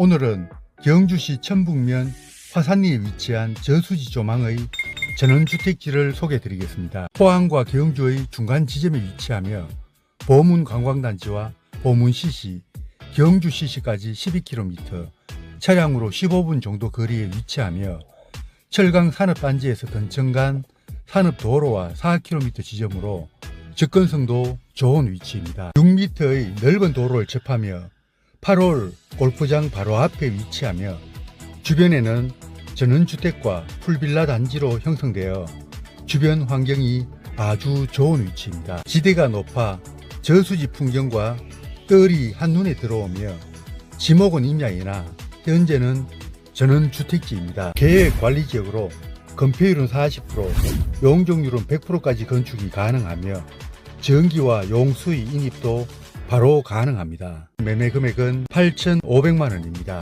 오늘은 경주시 천북면 화산리에 위치한 저수지 조망의 전원주택지를 소개해 드리겠습니다. 포항과 경주의 중간 지점에 위치하며 보문 관광단지와 보문 시시, 경주 시시까지 12km, 차량으로 15분 정도 거리에 위치하며 철강 산업단지에서 근천간 산업도로와 4km 지점으로 접근성도 좋은 위치입니다. 6m의 넓은 도로를 접하며 8홀 골프장 바로 앞에 위치하며 주변에는 전원주택과 풀빌라 단지로 형성되어 주변 환경이 아주 좋은 위치입니다. 지대가 높아 저수지 풍경과 뜰이 한눈에 들어오며 지목은 임야이나 현재는 전원주택지입니다. 계획 관리 지역으로 건폐율은 40%, 용적률은 100%까지 건축이 가능하며 전기와 용수의 인입도 바로 가능합니다. 매매 금액은 8,500만 원입니다.